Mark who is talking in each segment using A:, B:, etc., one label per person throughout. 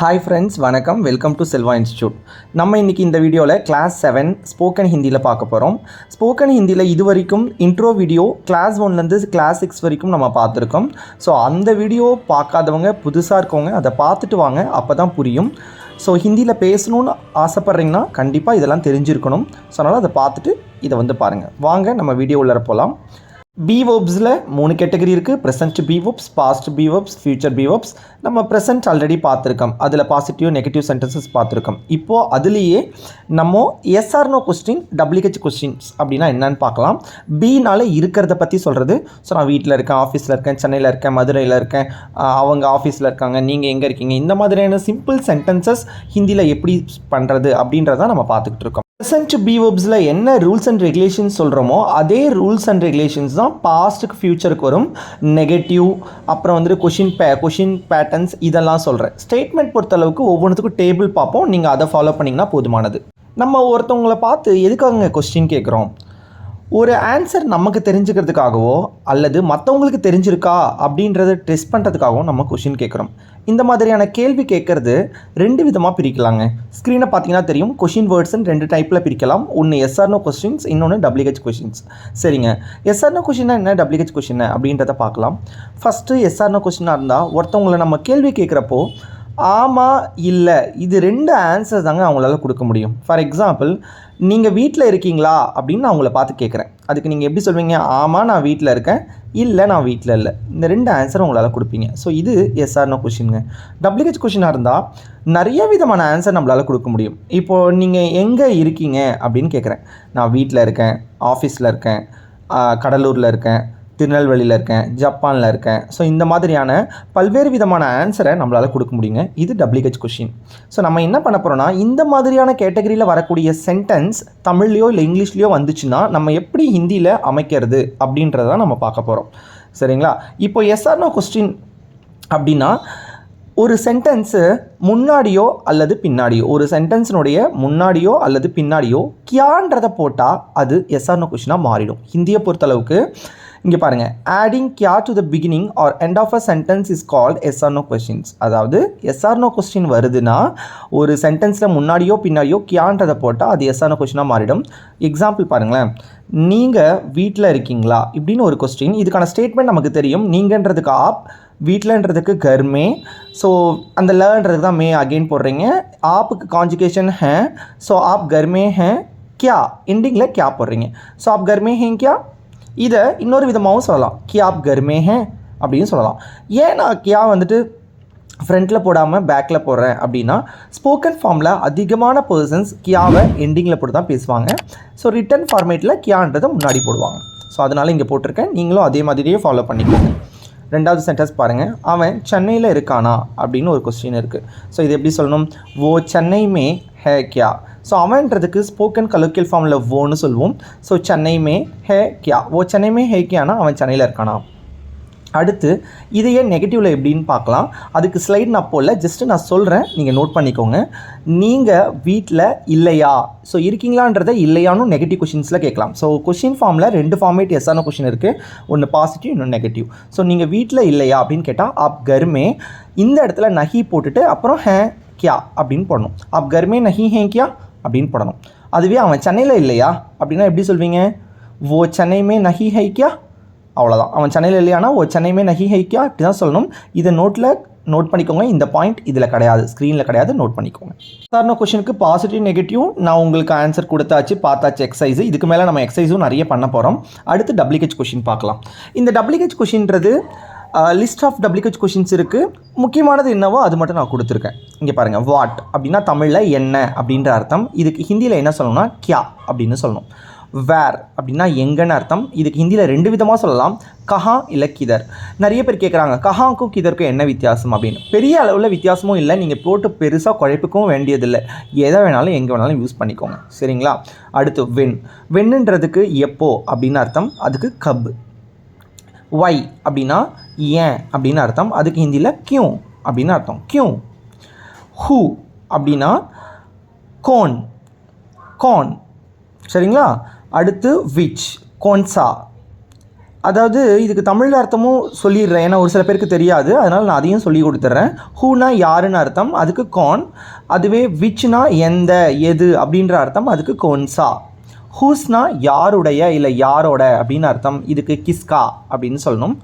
A: Hi friends வணக்கம். Welcome to Selva institute நம்ம இன்றைக்கி இந்த வீடியோவில் கிளாஸ் செவன் ஸ்போக்கன் ஹிந்தியில் பார்க்க போகிறோம் ஸ்போக்கன் ஹிந்தியில் இது வரைக்கும் இன்ட்ரோ வீடியோ கிளாஸ் ஒன்லேருந்து கிளாஸ் சிக்ஸ் வரைக்கும் நம்ம பார்த்துருக்கோம். ஸோ அந்த வீடியோ பார்க்காதவங்க புதுசாக இருக்கவங்க அதை பார்த்துட்டு வாங்க அப்போ தான் புரியும். ஸோ ஹிந்தியில் பேசணும்னு ஆசைப்பட்றீங்கன்னா கண்டிப்பாக இதெல்லாம் தெரிஞ்சிருக்கணும். ஸோ அதனால் அதை பார்த்துட்டு இதை வந்து பாருங்கள் வாங்க நம்ம வீடியோ உள்ளே போகலாம் பிஓப்ஸில் மூணு கேட்டகரி இருக்குது ப்ரெசென்ட் பிஓப்ஸ் பாஸ்ட் பிஓப்ஸ் ஃபியூச்சர் பிஓப்ஸ் நம்ம ப்ரெசென்ட் ஆல்ரெடி பார்த்துருக்கோம். அதில் பாசிட்டிவ் நெகட்டிவ் சென்டென்சஸ் பார்த்துருக்கோம். இப்போது அதுலேயே நம்ம எஸ்ஆர்னோ கொஸ்டின் டபிள்யூஹெச் கொஸ்டின்ஸ் அப்படின்னா என்னன்னு பார்க்கலாம். பினால் இருக்கிறத பற்றி சொல்கிறது ஸோ நான் வீட்டில் இருக்கேன் ஆஃபீஸில் இருக்கேன் சென்னையில் இருக்கேன் மதுரையில் இருக்கேன். அவங்க ஆஃபீஸில் இருக்காங்க நீங்கள் எங்கே இருக்கீங்க? இந்த மாதிரியான சிம்பிள் சென்டென்சஸ் ஹிந்தியில் எப்படி பண்ணுறது அப்படின்றத நம்ம பார்த்துக்கிட்டு இருக்கோம். ப்ரெசன்ட் பிஓப்ஸில் என்ன ரூல்ஸ் அண்ட் ரெகுலேஷன்ஸ் சொல்கிறோமோ அதே ரூல்ஸ் அண்ட் ரெகுலேஷன்ஸ் தான் பாஸ்ட்டுக்கு ஃப்யூச்சருக்கு வரும். நெகட்டிவ் அப்புறம் வந்துட்டு கொஷின் பே கொஷின் பேட்டர்ன்ஸ் இதெல்லாம் சொல்கிறேன் ஸ்டேட்மெண்ட் பொறுத்தளவுக்கு ஒவ்வொன்றுத்துக்கும் டேபிள் பார்ப்போம். நீங்கள் அதை ஃபாலோ பண்ணிங்கன்னா போதுமானது. நம்ம ஒருத்தவங்களை பார்த்து எதுக்காக கொஸ்டின் கேட்குறோம்? ஒரு ஆன்சர் நமக்கு தெரிஞ்சுக்கிறதுக்காகவோ அல்லது மற்றவங்களுக்கு தெரிஞ்சிருக்கா அப்படின்றத டெஸ்ட் பண்ணுறதுக்காகவும் நம்ம கொஷின் கேட்குறோம் இந்த மாதிரியான கேள்வி கேட்குறது ரெண்டு விதமாக பிரிக்கலாங்க. ஸ்க்ரீனை பார்த்தீங்கன்னா தெரியும். கொஷின் வேர்ட்ஸ்னு ரெண்டு டைப்பில் பிரிக்கலாம். ஒன்று எஸ்ஆர்னோ கொஸ்டின்ஸ் இன்னொன்று டபிள்யூஹெச் கொஷின்ஸ் சரிங்க. எஸ்ஆர்னோ கொஷினா என்ன? டபிள்யூஹெச் கொஷின் அப்படின்றத பார்க்கலாம். ஃபஸ்ட்டு எஸ்ஆர்னோ கொஷினாக இருந்தால் ஒருத்தவங்களை நம்ம கேள்வி கேட்குறப்போ ஆமாம் இல்லை. இது ரெண்டு ஆன்சர் தாங்க அவங்களால கொடுக்க முடியும். ஃபார் எக்ஸாம்பிள் நீங்கள் வீட்டில் இருக்கீங்களா அப்படின்னு நான் அவங்கள பார்த்து கேட்குறேன் அதுக்கு நீங்கள் எப்படி சொல்வீங்க? ஆமாம் நான் வீட்டில் இருக்கேன். இல்லை நான் வீட்டில் இல்லை. இந்த ரெண்டு ஆன்சர் உங்களால் கொடுப்பீங்க. ஸோ இது எஸ்ஆர்னோ கொஷினுங்க டபிள்யூஹெச் கொஷினாக இருந்தால் நிறைய விதமான ஆன்சர் நம்மளால் கொடுக்க முடியும். இப்போது நீங்கள் எங்கே இருக்கீங்க அப்படின்னு கேட்குறேன் நான் வீட்டில் இருக்கேன் ஆஃபீஸில் இருக்கேன் கடலூரில் இருக்கேன் திருநெல்வேலியில் இருக்கேன் ஜப்பானில் இருக்கேன். ஸோ இந்த மாதிரியான பல்வேறு விதமான ஆன்சரை நம்மளால் கொடுக்க முடியுங்க. இது டபிள்யூஹெச் கொஷின் ஸோ நம்ம என்ன பண்ண போகிறோம்னா இந்த மாதிரியான கேட்டகரியில் வரக்கூடிய சென்டென்ஸ் தமிழ்லையோ இல்லை இங்கிலீஷ்லையோ வந்துச்சுன்னா நம்ம எப்படி ஹிந்தியில் அமைக்கிறது அப்படின்றத நம்ம பார்க்க போகிறோம் சரிங்களா? இப்போ எஸ்ஆர்னோ கொஸ்டின் அப்படின்னா ஒரு சென்டென்ஸு முன்னாடியோ அல்லது பின்னாடியோ ஒரு சென்டென்ஸினுடைய முன்னாடியோ அல்லது பின்னாடியோ கியான்றதை போட்டால் அது எஸ்ஆர்னோ கொஷினாக மாறிடும். ஹிந்தியை பொறுத்தளவுக்கு இங்கே பாருங்கள் adding Kia to the beginning or end of a sentence is called yes or no questions அதாவது எஸ்ஆர்னோ கொஸ்டின் வருதுன்னா ஒரு சென்டென்ஸில் முன்னாடியோ பின்னாடியோ கியான்றதை போட்டால் அது எஸ்ஆர்னோ கொஸ்டினாக மாறிடும். எக்ஸாம்பிள் பாருங்களேன். நீங்கள் வீட்டில் இருக்கீங்களா? இப்படின்னு ஒரு கொஸ்டின் இதுக்கான ஸ்டேட்மெண்ட் நமக்கு தெரியும். நீங்கன்றதுக்கு ஆப் வீட்டிலன்றதுக்கு கர்மே. ஸோ அந்த லன்றதுக்கு தான் மே அகெயின் போடுறீங்க. ஆப்புக்கு கான்ஜுகேஷன் ஹே. ஸோ ஆப் கர்மே ஹே. கியா எண்டிங்கில் கியா போடுறீங்க. ஸோ ஆப் கர்மே ஹே கியா இதை இன்னொரு விதமாகவும் சொல்லலாம். கியாப் கர்மே ஹே அப்படின்னு சொல்லலாம். ஏன் நான் கியா வந்துட்டு ஃப்ரண்ட்டில் போடாமல் பேக்கில் போடுறேன் அப்படின்னா ஸ்போக்கன் ஃபார்மில் அதிகமான பர்சன்ஸ் கியாவை எண்டிங்கில் போட்டு தான் பேசுவாங்க. ஸோ ரிட்டன் ஃபார்மேட்டில் கியான்றதை முன்னாடி போடுவாங்க. ஸோ அதனால் இங்கே போட்டிருக்கேன். நீங்களும் அதே மாதிரியே ஃபாலோ பண்ணிக்கோங்க. ரெண்டாவது சென்டென்ஸ் பாருங்கள் அவன் சென்னையில் இருக்கானா அப்படின்னு ஒரு கொஸ்டின் இருக்குது ஸோ இது எப்படி சொல்லணும்? ஓ சென்னை மே ஹே கியா. ஸோ அவன்றதுக்கு ஸ்போக்கன் கலோக்கியல் ஃபார்மில் ஓன்னு சொல்லுவோம். ஸோ சென்னைமே ஹே கியா. ஓ சென்னைமே ஹே கியானா? அவன் சென்னையில் இருக்கானா? அடுத்து இதையே நெகட்டிவில் எப்படின்னு பார்க்கலாம். அதுக்கு ஸ்லைட் நான் போடல. ஜஸ்ட்டு நான் சொல்கிறேன் நீங்கள் நோட் பண்ணிக்கோங்க. நீங்கள் வீட்டில் இல்லையா? ஸோ இருக்கீங்களான்றதை இல்லையானும் நெகட்டிவ் கொஷின்ஸில் கேட்கலாம். ஸோ கொஷின் ஃபார்மில் ரெண்டு ஃபார்மேட் எஸ்ஸான கொஷின் இருக்குது ஒன்று பாசிட்டிவ் இன்னொன்று நெகட்டிவ் ஸோ நீங்கள் வீட்டில் இல்லையா அப்படின்னு கேட்டால் ஆப் கருமே இந்த இடத்துல நஹி போட்டுட்டு அப்புறம் ஹே கியா அப்படின்னு போடணும். ஆப் கர்மே நஹி ஹே கியா அப்படின்னு போடணும். அதுவே அவன் சென்னையில் இல்லையா? அப்படின்னா எப்படி சொல்வீங்க? ஓ சென்னைமே நஹி ஹை கியா? அவ்வளோதான் அவன் சென்னையில் இல்லையானா ஓ சென்னையுமே நஹி ஹைக்கியா அப்படி தான் சொல்லணும். இதை நோட்டில் நோட் பண்ணிக்கோங்க. இந்த பாயிண்ட் இதில் கிடையாது. ஸ்க்ரீனில் கிடையாது. நோட் பண்ணிக்கோங்க. சாதாரண கொஷனுக்கு பாசிட்டிவ் நெகட்டிவ் நான் உங்களுக்கு ஆன்சர் கொடுத்தாச்சு பார்த்தாச்சு எக்ஸசைஸ் இதுக்கு மேலே நம்ம எக்ஸசைஸும் நிறைய பண்ண போகிறோம் அடுத்து டபிள்யூஹெச் கொஷின் பார்க்கலாம். இந்த டபிள்யூஹெச் கொஷின்றது லிஸ்ட் ஆஃப் டபிள்யூஹெச் கொஷின்ஸ் இருக்குது முக்கியமானது என்னவோ அது மட்டும் நான் கொடுத்துருக்கேன். இங்கே பாருங்கள் வாட் அப்படின்னா தமிழில் என்ன அப்படின்ற அர்த்தம். இதுக்கு ஹிந்தியில் என்ன சொல்லணும்னா கியா அப்படின்னு சொல்லணும். வேர் அப்படின்னா எங்கன்னு அர்த்தம். இதுக்கு ஹிந்தியில் ரெண்டு விதமாக சொல்லலாம். கஹா இல்லை கிதர். நிறைய பேர் கேட்குறாங்க கஹாக்கும் கிதருக்கும் என்ன வித்தியாசம் அப்படின்னு. பெரிய அளவில் வித்தியாசமும் இல்லை. நீங்கள் போட்டு பெருசாக குழைப்புக்கும் வேண்டியதில்லை. எதை வேணாலும் எங்கே வேணாலும் யூஸ் பண்ணிக்கோங்க. சரிங்களா? அடுத்து வென் வென்னுன்றதுக்கு எப்போ அப்படின்னு அர்த்தம். அதுக்கு கப். ஒய் அப்படின்னா ஏன் அப்படின்னு அர்த்தம். அதுக்கு ஹிந்தியில் கியூ அப்படின்னு அர்த்தம். கியூ. ஹூ அப்படின்னா கோன். கான். சரிங்களா? அடுத்து விச். கோன்சா. அதாவது இதுக்கு தமிழ் அர்த்தமும் சொல்லிடுறேன். ஏன்னா ஒரு சில பேருக்கு தெரியாது. அதனால் நான் அதையும் சொல்லி கொடுத்துட்றேன். ஹூனா யாருன்னு அர்த்தம். அதுக்கு கான். அதுவே விச்னா எந்த எது அப்படின்ற அர்த்தம். அதுக்கு கோன்சா. ஹூஸ்னா யாருடைய இல்லை யாரோட அப்படின்னு அர்த்தம். இதுக்கு கிஸ்கா அப்படின்னு சொல்லணும்.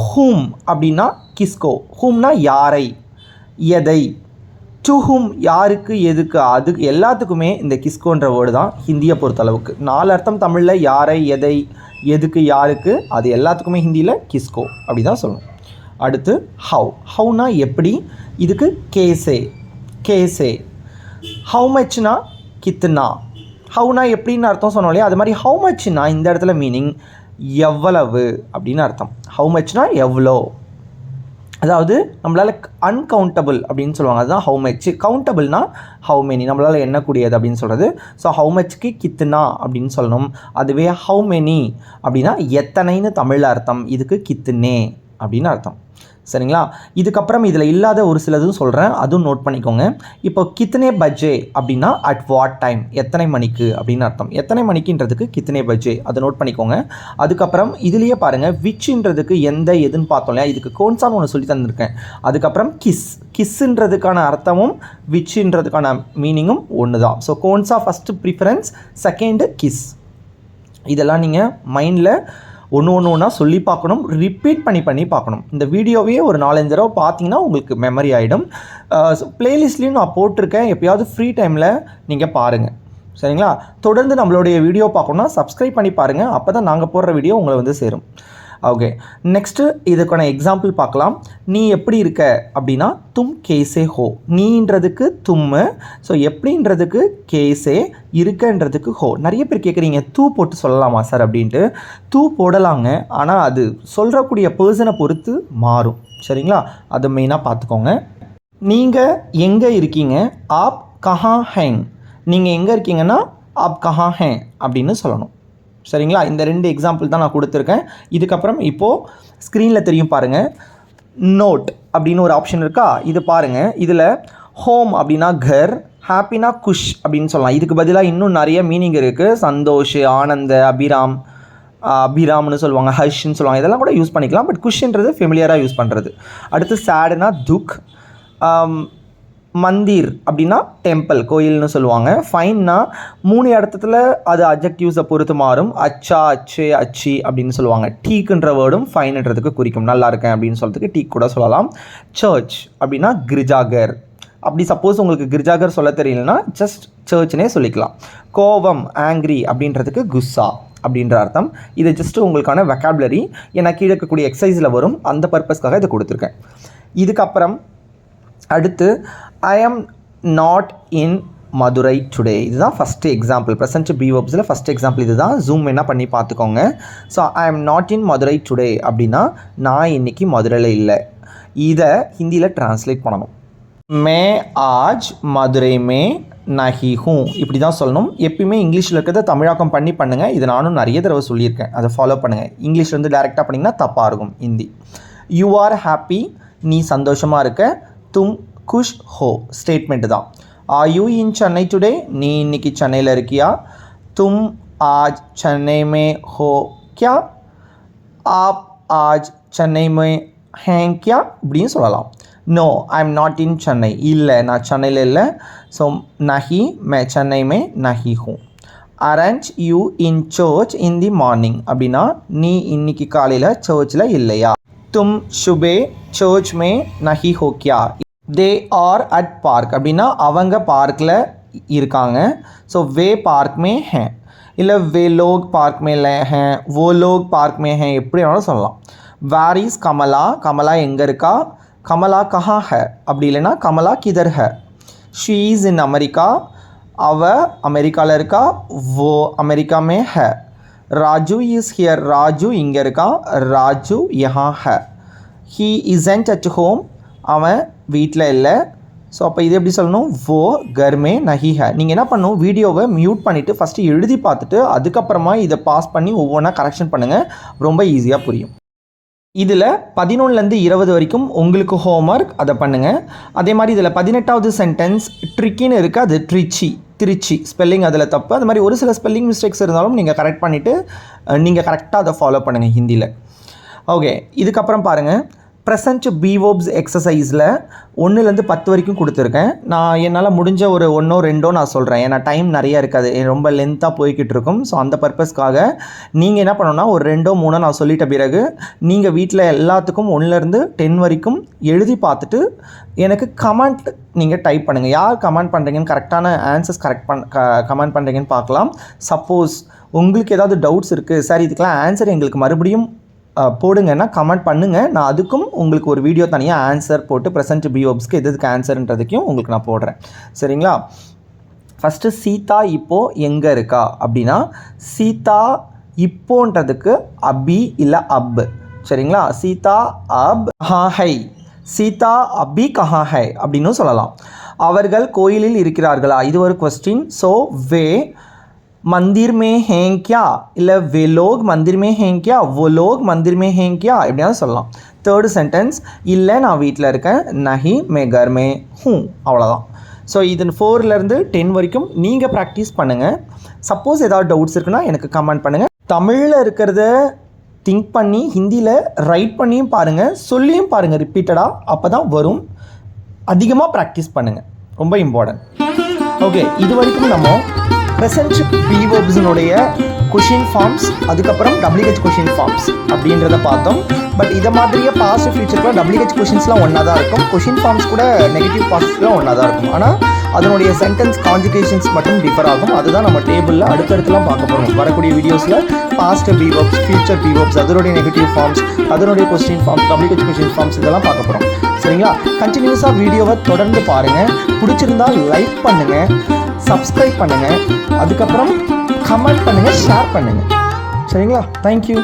A: ஹூம் அப்படின்னா கிஸ்கோ. ஹூம்னா யாரை? எதை? டு ஹூம் யாருக்கு எதுக்கு? அது எல்லாத்துக்குமே இந்த கிஸ்கோன்ற வேர்டு தான் ஹிந்தியை பொறுத்தளவுக்கு. நாலு அர்த்தம் தமிழில் யாரை எதை எதுக்கு யாருக்கு அது எல்லாத்துக்குமே ஹிந்தியில் கிஸ்கோ அப்படி தான் சொல்லணும். அடுத்து ஹவு. ஹவுனா எப்படி? இதுக்கு கேசே. கேசே. ஹவு மச்னா கித்னா ஹவுனா எப்படின்னு அர்த்தம் சொன்னோம் இல்லையா? அது மாதிரி ஹவு மச்னா இந்த இடத்துல மீனிங் எவ்வளவு அப்படின்னு அர்த்தம். ஹவு மச்னா எவ்வளோ? அதாவது நம்மளால் அன்கவுண்டபிள் அப்படின்னு சொல்லுவாங்க. அதுதான் ஹவு மச் கவுண்டபிள்னா ஹவு மெனி நம்மளால் எண்ணக்கூடியது அப்படின்னு சொல்கிறது ஸோ ஹவு மச்சுக்கு கித்துனா அப்படின்னு சொல்லணும். அதுவே ஹவு மெனி அப்படின்னா எத்தனைன்னு தமிழில் அர்த்தம். இதுக்கு கித்துனே அப்படின்னு அர்த்தம். சரிங்களா? இதுக்கப்புறம் இதில் இல்லாத ஒரு சிலதும் சொல்கிறேன் அதுவும் நோட் பண்ணிக்கோங்க. இப்போ கித்தனே பஜ்ஜே அப்படின்னா அட் வாட் டைம் எத்தனை மணிக்கு? அப்படின்னு அர்த்தம். எத்தனை மணிக்குன்றதுக்கு கித்தனே பஜ்ஜே. அதை நோட் பண்ணிக்கோங்க. அதுக்கப்புறம் இதுலேயே பாருங்கள் விச்ன்றதுக்கு எந்த எதுன்னு பார்த்தோம் இல்லையா? இதுக்கு கோன்சான்னு ஒன்று சொல்லி தந்திருக்கேன். அதுக்கப்புறம் கிஸ் கிஸ்ன்றதுக்கான அர்த்தமும் விச்ன்றதுக்கான மீனிங்கும் ஒன்று தான் ஸோ கோன்சா ஃபஸ்ட்டு ப்ரிஃபரன்ஸ் செகண்டு கிஸ் இதெல்லாம் நீங்கள் மைண்டில் ஒன்று ஒன்று ஒன்றா சொல்லி பார்க்கணும் ரிப்பீட் பண்ணி பண்ணி பார்க்கணும். இந்த வீடியோவையே ஒரு நாலஞ்சு தடவை பார்த்தீங்கன்னா உங்களுக்கு மெமரி ஆகிடும் ப்ளேலிஸ்ட்லேயும் நான் போட்டிருக்கேன். எப்பயாவது ஃப்ரீ டைமில் நீங்கள் பாருங்கள் சரிங்களா? தொடர்ந்து நம்மளுடைய வீடியோ பார்க்கணுன்னா சப்ஸ்கிரைப் பண்ணி பாருங்கள் அப்போ தான் நாங்கள் போடுற வீடியோ உங்களை வந்து சேரும். ஓகே நெக்ஸ்ட்டு இதுக்கான எக்ஸாம்பிள் பார்க்கலாம். நீ எப்படி இருக்க அப்படின்னா தும் கேசே ஹோ. நீன்றதுக்கு தும்மு ஸோ எப்படின்றதுக்கு கேசே இருக்கன்றதுக்கு ஹோ. நிறைய பேர் கேட்குறீங்க தூ போட்டு சொல்லலாமா சார்? அப்படின்ட்டு. தூ போடலாங்க ஆனால் அது சொல்கிறக்கூடிய பர்சனை பொறுத்து மாறும். சரிங்களா? அதை மெயினாக பார்த்துக்கோங்க. நீங்கள் எங்கே இருக்கீங்க? ஆப் கஹா ஹேங். நீங்கள் எங்கே இருக்கீங்கன்னா ஆப் கஹா ஹேங் அப்படின்னு சொல்லணும். சரிங்களா? இந்த ரெண்டு எக்ஸாம்பிள் தான் நான் கொடுத்துருக்கேன். இதுக்கப்புறம் இப்போது ஸ்க்ரீனில் தெரியும் பாருங்கள் நோட் அப்படின்னு ஒரு ஆப்ஷன் இருக்கா? இது பாருங்கள் இதில் ஹோம் அப்படின்னா கர் ஹாப்பினா குஷ் அப்படின்னு சொல்லலாம். இதுக்கு பதிலாக இன்னும் நிறைய மீனிங் இருக்குது சந்தோஷ் ஆனந்த அபிராம் அபிராம்னு சொல்லுவாங்க. ஹர்ஷ்னு சொல்லுவாங்க. இதெல்லாம் கூட யூஸ் பண்ணிக்கலாம். பட் குஷ்ன்றது ஃபெமிலியராக யூஸ் பண்ணுறது அடுத்து சேடுனா துக். மந்திர் அப்படின்னா டெம்பிள் கோயில்னு சொல்லுவாங்க. ஃபைன்னா மூணு இடத்துல அது அப்ஜெக்டிவ்ஸை பொறுத்து மாறும். அச்சா அச்சு அச்சி அப்படின்னு சொல்லுவாங்க. டீக்குன்ற வேர்டும் ஃபைன்ன்றதுக்கு குறிக்கும். நல்லா இருக்கேன் அப்படின்னு சொல்கிறதுக்கு டீக் கூட சொல்லலாம். சர்ச் அப்படின்னா கிரிஜாகர். அப்படி சப்போஸ் உங்களுக்கு கிரிஜாகர் சொல்ல தெரியலனா ஜஸ்ட் சர்ச்னே சொல்லிக்கலாம். கோவம் ஆங்க்ரி அப்படின்றதுக்கு குஸ்ஸா அப்படின்ற அர்த்தம். இது ஜஸ்ட் உங்களுக்கான வெக்காபுலரி ஏன்னா கீழே இருக்கக்கூடிய எக்ஸசைஸில் வரும். அந்த பர்பஸ்க்காக இதை கொடுத்துருக்கேன். இதுக்கப்புறம் அடுத்து I am not in Madurai today இதுதான் ஃபஸ்ட்டு எக்ஸாம்பிள் ப்ரெசன்ட் பி வெப்ஸில் ஃபஸ்ட் எக்ஸாம்பிள் இது தான் ஜூம் என்ன பண்ணி பார்த்துக்கோங்க. So I am not in Madurai today அப்படின்னா நான் இன்றைக்கி மதுரையில் இல்லை. இதை ஹிந்தியில் ட்ரான்ஸ்லேட் பண்ணணும். மே ஆஜ் மதுரை மே நஹி ஹூ. இப்படி தான் சொல்லணும். எப்பயுமே இங்கிலீஷில் இருக்கிறத தமிழாக்கம் பண்ணி பண்ணுங்கள் இது நானும் நிறைய தடவை சொல்லியிருக்கேன். அதை ஃபாலோ பண்ணுங்கள் இங்கிலீஷ்லேருந்து வந்து டேரெக்டாக பண்ணிங்கன்னா தப்பாக இருக்கும் ஹிந்தி. யூ ஆர் ஹாப்பி நீ சந்தோஷமாக இருக்க. தும் குஷ் ஹோ ஸ்டேட்மெண்ட் தான். Are you in Chennai today நீ இன்னைக்கு சென்னையில் இருக்கியா? தும் ஆஜ் சென்னை மே ஹோ கியா? ஆப் ஆஜ் சென்னை மே ஹேங் கியா? இப்படின்னு சொல்லலாம். No I am not in Chennai இல்லை நான் சென்னையில் இல்லை. ஸோ நஹி மே சென்னை மே நஹி who. Aren't you in church in the morning அப்படின்னா நீ இன்னைக்கு காலையில் சர்ச்சில் இல்லையா? தும் சுபே சர்ச் மே நஹி ஹோ கியா தே ஆர் அட் பார்க் அப்படின்னா அவங்க பார்க்கில் இருக்காங்க ஸோ வே பார்க் மே ஹே இல்லை வே லோக் பார்க் மே லே ஹே वो लोग பார்க் மே ஹே எப்படி வேணாலும் சொல்லலாம் வேர் இஸ் கமலா கமலா எங்கே இருக்கா கமலா கஹா ஹே அப்படி இல்லைன்னா கமலா கிதர் ஹே ஷீ இஸ் இன் அமெரிக்கா அவ அமெரிக்காவில் இருக்கா वो America May hey Raju is here Raju இங்கே இருக்கான் ராஜு யஹா ஹ ஹீ இசன்ட் அட் ஹோம் அவன் வீட்டில் இல்லை. ஸோ அப்போ இது எப்படி சொல்லணும்? வோ கர்மே நஹி ஹ நீங்கள் என்ன பண்ணணும்? வீடியோவை மியூட் பண்ணிவிட்டு ஃபஸ்ட்டு எழுதி பார்த்துட்டு அதுக்கப்புறமா இதை பாஸ் பண்ணி ஒவ்வொன்றா கரெக்ஷன் பண்ணுங்கள் ரொம்ப ஈஸியாக புரியும். இதில் பதினொன்றுலேருந்து இருபது வரைக்கும் உங்களுக்கு ஹோம்ஒர்க் அதை பண்ணுங்கள் அதே மாதிரி இதில் பதினெட்டாவது சென்டென்ஸ் ட்ரிக்கின்னு இருக்குது அது ட்ரிச்சி திருச்சி ஸ்பெல்லிங் அதில் தப்பு. அது மாதிரி ஒரு சில ஸ்பெல்லிங் மிஸ்டேக்ஸ் இருந்தாலும் நீங்கள் கரெக்ட் பண்ணிவிட்டு நீங்கள் கரெக்டாக அதை ஃபாலோ பண்ணுங்கள் ஹிந்தியில் ஓகே இதுக்கப்புறம் பாருங்கள் ப்ரெசன்ட் பிவோப்ஸ் எக்ஸசைஸில் ஒன்றுலேருந்து பத்து வரைக்கும் கொடுத்துருக்கேன். நான் என்னால் முடிஞ்ச ஒரு ஒன்றோ ரெண்டோ நான் சொல்கிறேன் ஏன்னா டைம் நிறைய இருக்காது. ரொம்ப லென்த்தாக போய்கிட்டு இருக்கும். ஸோ அந்த பர்பஸ்க்காக நீங்கள் என்ன பண்ணணும்னா ஒரு ரெண்டோ மூணோ நான் சொல்லிட்ட பிறகு நீங்கள் வீட்டில் எல்லாத்துக்கும் ஒன்றுலேருந்து டென் வரைக்கும் எழுதி பார்த்துட்டு எனக்கு கமெண்ட் நீங்கள் டைப் பண்ணுங்கள் யார் கமெண்ட் பண்ணுறீங்கன்னு கரெக்டான ஆன்சர்ஸ் கரெக்ட் பண் க கமெண்ட் பண்ணுறீங்கன்னு பார்க்கலாம். சப்போஸ் உங்களுக்கு ஏதாவது டவுட்ஸ் இருக்குது சார் இதுக்கெல்லாம் ஆன்சர் எங்களுக்கு மறுபடியும் போடுங்கன்னா கமெண்ட் பண்ணுங்கள் நான் அதுக்கும் உங்களுக்கு ஒரு வீடியோ தனியாக ஆன்சர் போட்டு ப்ரெசன்ட் பிஓப்ஸ்க்கு எது எதுக்கு ஆன்சர்ன்றதுக்கும் உங்களுக்கு நான் போடுறேன். சரிங்களா? ஃபஸ்ட்டு சீதா இப்போது எங்கே இருக்கா? அப்படின்னா சீதா இப்போன்றதுக்கு அபி இல்லை அப். சரிங்களா? சீதா அப் கஹா ஹை சீதா அபி கஹா ஹை அப்படின்னு சொல்லலாம். அவர்கள் கோயிலில் இருக்கிறார்களா? இது ஒரு கொஸ்டின் ஸோ வே मंदिर में हैं क्या இல்லை वे लोग मंदिर में हैं क्या वो लोग मंदिर में हैं क्या எப்படியாவது சொல்லலாம் தேர்டு சென்டென்ஸ் இல்லை நான் வீட்டில் இருக்கேன் நஹி மே கர் மே ஹூ அவ்வளோதான் ஸோ இது ஃபோர்லேருந்து டென் வரைக்கும் நீங்கள் ப்ராக்டிஸ் பண்ணுங்கள் சப்போஸ் ஏதாவது டவுட்ஸ் இருக்குன்னா எனக்கு கமெண்ட் பண்ணுங்கள் தமிழில் இருக்கிறத திங்க் பண்ணி ஹிந்தியில் ரைட் பண்ணியும் பாருங்கள் சொல்லியும் பாருங்கள் ரிப்பீட்டடாக அப்போ தான் வரும் அதிகமாக ப்ராக்டிஸ் பண்ணுங்கள் ரொம்ப இம்பார்ட்டன்ட் ஓகே இது வரைக்கும் நம்ம ப்ரெசன்ட் பிஓப்ஸினுடைய கொஷின் ஃபார்ம்ஸ் அதுக்கப்புறம் டபிள்யூஹெச் கொஷின் ஃபார்ம்ஸ் அப்படின்றத பார்த்தோம். பட் இதை மாதிரியே பாஸ்ட் ஃபியூச்சருக்குலாம் டபிள்யூஹெச் கொஷின்ஸ்லாம் ஒன்றா தான் இருக்கும். கொஷின் ஃபார்ம்ஸ் கூட நெகட்டிவ் பாசிட்டிவ்லாம் ஒன்றா தான் இருக்கும். ஆனால் அதனுடைய சென்டென்ஸ் கான்ஜுகேஷன்ஸ் மட்டும் டிஃபர் ஆகும். அதுதான் நம்ம டேபிளில் அடுத்தடுத்துலாம் பார்க்க போகிறோம் வரக்கூடிய வீடியோஸில் பாஸ்ட் பிஓப்ஸ் ஃபியூச்சர் பிஓப்ஸ் அதனுடைய நெகட்டிவ் ஃபார்ம்ஸ் அதனுடைய question forms WH question forms இதெல்லாம் பார்க்க போகிறோம் சரிங்களா? கண்டினியூஸாக வீடியோவை தொடர்ந்து பாருங்கள் பிடிச்சிருந்தா லைக் பண்ணுங்கள் சப்ஸ்கிரைப் பண்ணுங்கள் அதுக்கப்புறம் கமெண்ட் பண்ணுங்கள் ஷேர் பண்ணுங்கள் சரிங்களா? தேங்க்யூ